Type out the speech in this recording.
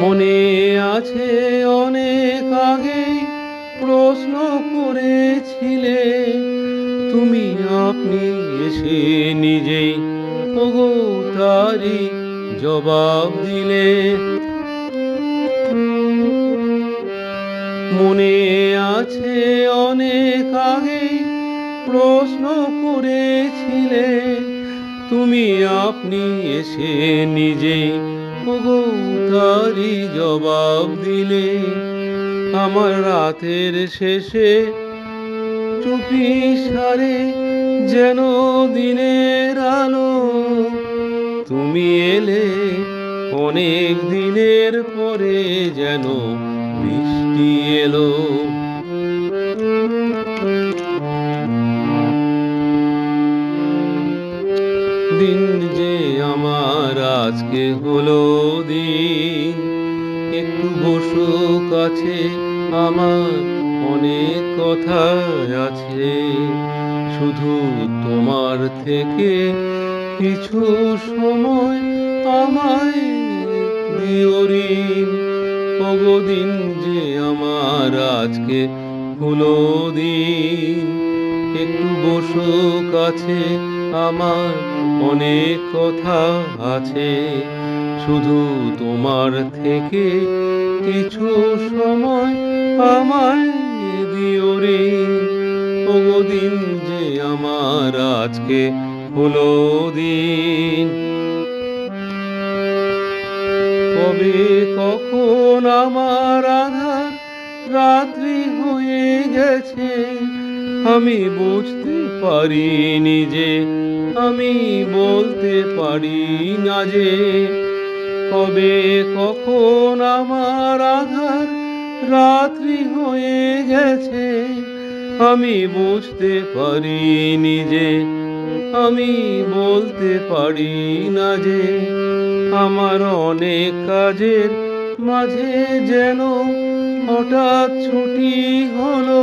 মনে আছে অনেক আগে প্রশ্ন করেছিলে, তুমি আপনি এসে নিজেই তারি জবাব দিলে। মনে আছে অনেক আগে প্রশ্ন করেছিলে, তুমি আপনি এসে নিজেই তারি জবাব দিলে আমার রাতের শেষে চুপি সারে যেন দিনের আলো। তুমি এলে অনেক দিনের পরে যেন বৃষ্টি এলো। দিন যে আমার আজকে হলো দিন। একটু বসো কাছে আমার, অনেক কথা আছে। শুধু তোমার থেকে কিছু সময় আমায় ঋণ। দিন যে আমার আজকে হলো দিন। একটু বসো কাছে আমার অনেক কথা আছে। শুধু তোমার থেকে কিছু সময় আমায় দিও রে। দিন যে আমার আজকে হলো দিন। কবে কখন আমার আধার রাত্রি হয়ে গেছে? আমি বুঝতে পারিনি যে, আমি বলতে পারি না যে, কবে কখন আমার আধার রাত্রি হয়ে গেছে, আমি বুঝতে পারিনি যে, আমি বলতে পারি না যে, আমার অনেক কাজের মাঝে যেন হঠাৎ ছুটি হলো।